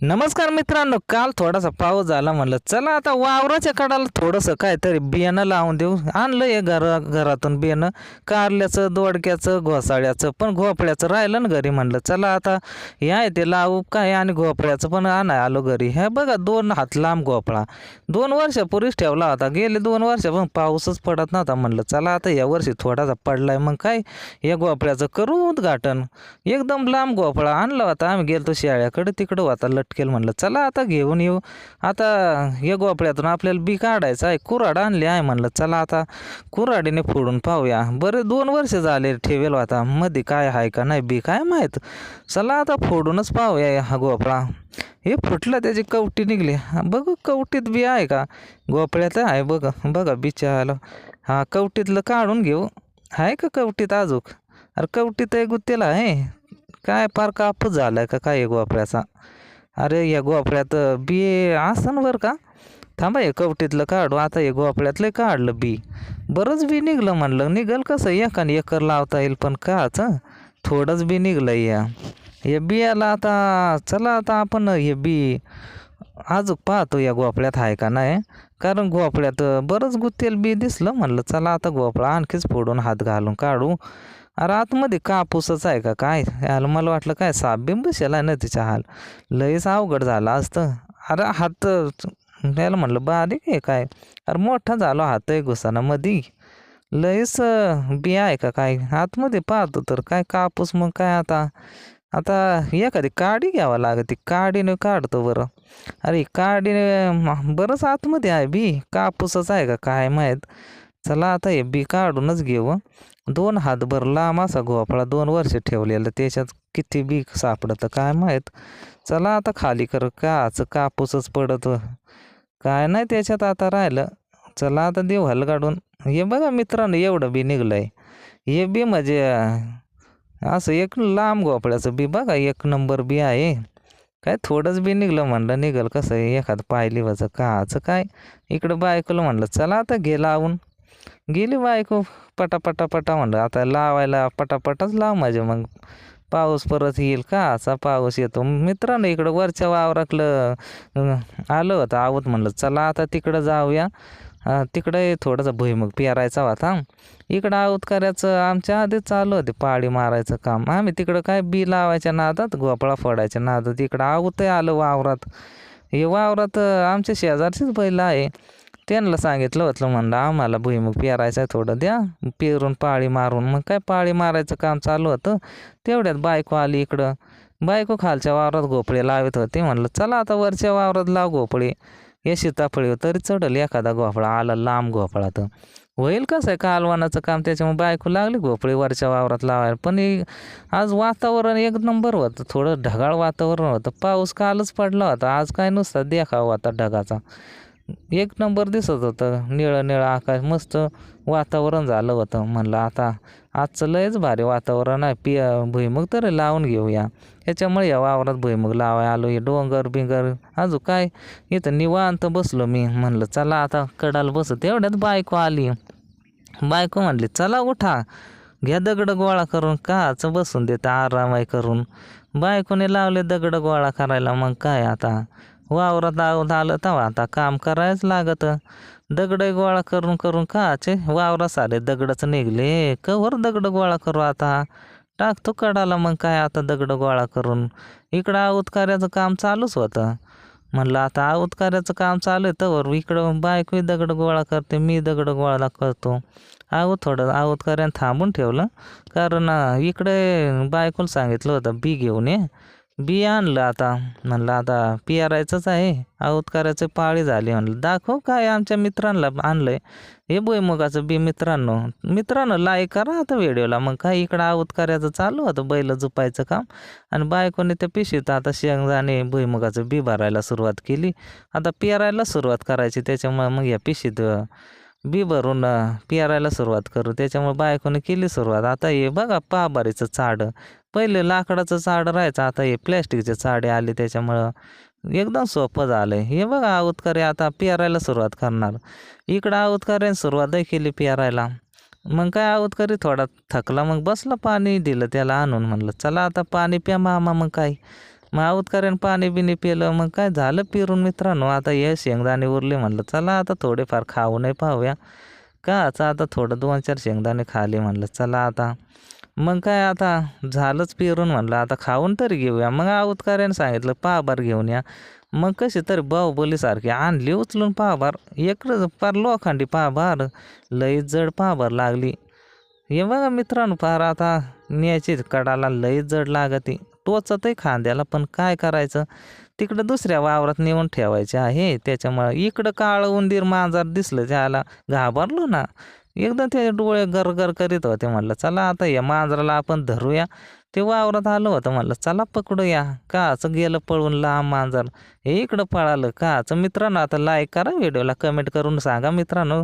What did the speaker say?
नमस्कार मित्रांनो काल थोडासा पाऊस झाला म्हणलं चला आता वावराच्या कडाला थोडंसं काहीतरी बियाणं लावून देऊ. आणलं हे घरा घरातून बियाणं कारल्याचं दोडक्याचं घोसाळ्याचं पण घोपड्याचं राहिलं ना घरी म्हणलं चला आता हे आहे ते लावू काय आणि घोपड्याचं पण आणाय आलो घरी. हे बघा दोन हात लांब घोपळा. दोन वर्षापूर्वीच ठेवला होता गेले दोन वर्ष पण पाऊसच पडत नव्हता म्हणलं चला आता या वर्षी थोडासा पडलाय मग काय? या घोपड्याचं करू उद्घाटन. एकदम लांब घोपळा आणला होता आम्ही गेलतो शाळ्याकडे तिकडं होता केलं म्हणलं चला आता घेऊन येऊ. आता या गोपळ्यातून आपल्याला बी काढायचं आहे. कुऱ्हाड आणली आहे म्हणलं चला आता कुऱ्हाडीने फोडून पाहूया. बरे दोन वर्ष झाले ठेवेल हो आता. मध्ये काय आहे का नाही बी काय माहीत. चला आता फोडूनच पाहूया हा गोपळा. हे फुटलं त्याची कवटी निघली. हा, बघू कवटीत बी आहे का? गोपळ्यात आहे बघा बघा बिचा आलं हा कवटीतलं काढून घेऊ. आहे का कवटीत अजूक अरे कवटीत आहे गुत्तेला आहे. काय फार कापूस आहे का काय गोपळ्याचा? गोपड्याचा अरे या गोपळ्यात बी आसन बरं का? थांबा हे कवटीतलं काढू. आता हे गोपड्यातलं काढलं बी. बरंच बी निघलं म्हणलं. निघल कसं? एकाने एकर लावता येईल पण काच थोडंच बी निघलं या. हे बियाला आता चला आता आपण हे बी आजूक पाहतो या गोपळ्यात आहे का नाही. कारण गोपळ्यात बरंच गुत्तेल बी दिसलं म्हणलं. चला आता गोपळा आणखीच फोडून हात घालून काढू. अरे आतमध्ये कापूसच आहे का काय? याला मला वाटलं काय साप बिंब आहे ना तिच्या हाल. लयच अवघड झाला असतं. अरे हात याला म्हणलं बारीक आहे काय? अरे मोठा झालो हात आहे घुसाना मधी. लईच बिया बी आहे का काय? आतमध्ये पाहतो तर काय कापूस मग काय आता? आता एखादी काडी घ्यावं लागते. काडीने काढतो बरं. अरे काडीने बरंच आतमध्ये आहे बी. कापूसच आहे का काय माहीत? चला आता हे बी काढूनच घेऊ दोन हातभर लांब असा गोपळा दोन वर्ष ठेवलेलं त्याच्यात किती बी सापडतं काय माहीत? चला आता खाली कर काच कापूसच पडत. काय नाही त्याच्यात आता राहिलं. चला आता देऊ हल काढून. हे बघा मित्रांनो एवढं बी निघलंय. हे बी म्हणजे असं एक लांब गोफळ्याचं बी बघा एक नंबर बी आहे. काय थोडंच बी निघलं म्हणलं निघल कसं आहे? एखादं पायली वाचं काचं काय? इकडं बायकोला म्हणलं चला आता घे लावून. गेली बायको पटापटा पटा म्हणलं. आता लावायला पटापटाच लाव माझे मग. पाऊस परत येईल का? असा पाऊस येतो. मित्रांनो इकडं वरच्या वावरातलं आलं होतं आवत म्हणलं. चला आता तिकडं जाऊया. तिकडे थोडंसं भुईमुग पेरायचा होता. इकडं आऊत करायचं आमच्या आधीच चालू होते. पाळी मारायचं काम. आम्ही तिकडं काय बी लावायच्या नादात गोपळा फोडायच्या नादात. इकडं आऊतही आलं वावरात. हे वावरात आमच्या शेजारचीच बैल आहे. त्यांना सांगितलं होतं म्हणलं आम्हाला भुईमुग पेरायचं आहे थोडं द्या पेरून पाळी मारून. मग काय पाळी मारायचं काम चालू होतं? तेवढ्यात बायको आली इकडं. बायको खालच्या वावरात घोपळे लावत होते म्हणलं चला आता वरच्या वावरात लाव घोपळे या सीताफळी तरी चढल एखादा घोपळा आला लांब घोपळा तर होईल कसं आहे कालवानाचं काम त्याच्यामुळे बायको लागली घोपळे वरच्या वावरात लावायला. पण आज वातावरण एक नंबर होतं थोडं ढगाळ वातावरण होतं. पाऊस कालच पडला होता आज काय नुसता देखावा होता ढगाचा. एक नंबर दिसत होतं. निळं निळं आकाश मस्त वातावरण झालं होतं. म्हणलं आता आजचं लयच भारी वातावरण आहे. पि भुईमुग तर लावून घेऊया. याच्यामुळे या वावरात भुईमुग लावाय आलो. हे डोंगर बिंगर अजून काय? इथं निवांत बसलो मी. म्हणलं चला आता कडाला बसत. एवढ्यात बायको आली. बायको म्हणली चला उठा. घ्या दगड गोळा करून. काच बसून देते आरामाय करून. बायकोने लावले दगड गोळा करायला. मग काय आता? वावरात आव- आलं तेव्हा आता काम करायच लागत. दगड गोळा करून करून काचे वावरा सारे दगडच निघले. कवर दगड गोळा करू आता? टाकतो कडाला मग काय आता दगड गोळा करून? इकडं आवतकार्याचं काम चालूच होतं. म्हणलं आता आवतकार्याचं काम चालू आहे तर इकडं बायकोही दगड गोळा करते मी दगड गोळा करतो. आहो थोडं आवतकार्यानं थांबून ठेवलं. कारण इकडे बायकोला सांगितलं होतं बी घेऊन ये. बी आणलं आता. म्हणलं आता पियारायचंच आहे. आवतकाराचं पाळी झाली. म्हणलं दाखव काय आमच्या मित्रांना आणलंय. हे भुईमुगाचं बी मित्रांनो. मित्रांनो लाईक करा आता व्हिडिओला. मग काय इकडं आवतकार्याचं चालू होतं बैल जुपायचं काम. आणि बायकोने त्या पिशीत आता शेंगदाणे भुईमुगाचं बी भरायला सुरुवात केली. आता पेरायला सुरुवात करायची त्याच्यामुळे मग या पिशीत बी भरून पियारायला पेरायला सुरुवात करू. त्याच्यामुळे बायकोने केली सुरुवात. आता हे बघा पाबारीचं चाड पहिले लाकडाचं चाड राहायचं आता हे प्लॅस्टिकचे चाडे आले त्याच्यामुळं एकदम सोपं झालं हे बघा आवतकरी आता पेरायला सुरुवात करणार. इकडं आवतकऱ्याने सुरुवातही केली पेरायला. मग काय आऊतकरी थोडा थकला मग बसला पाणी दिलं त्याला आणून म्हणलं चला आता पाणी प्या मामा मग काय? मग आवतकऱ्यानं पाणी बिणी पिलं. मग काय झालं पिरून मित्रांनो? आता हे शेंगदाणे उरले म्हणलं चला आता थोडेफार खाऊ नाही पाहूया. काच? आता थोडं दोन चार शेंगदाणे खाले म्हणलं चला आता. मग काय आता? झालंच पिरून म्हणलं आता खाऊन तरी घेऊया. मग आवतकऱ्यानं सांगितलं पाभार घेऊन या. मग कशी तरी बाहुबलीसारखी आणली उचलून पाभार एकच पार लोखंडी पाभार लई जड पाभार लागली. हे बघा मित्रांनो फार आता न्यायची कडाला लई जड लागते. टोचतही खांद्याला पण काय करायचं? तिकडं दुसऱ्या वावरात नेऊन ठेवायचे आहे. त्याच्यामुळं इकडं काळं उंदीर मांजर दिसलं त्याला. घाबरलो ना. एकदा त्याचे डोळे गरगर करीत होते. म्हणलं चला आता या मांजराला आपण धरूया. ते वावरात आलं होतं. म्हणलं चला पकडूया. काचं गेलं पळून लांब मांजर. हे इकडं पळालं काचं. मित्रांनो आता लाईक करा व्हिडिओला कमेंट करून सांगा मित्रांनो.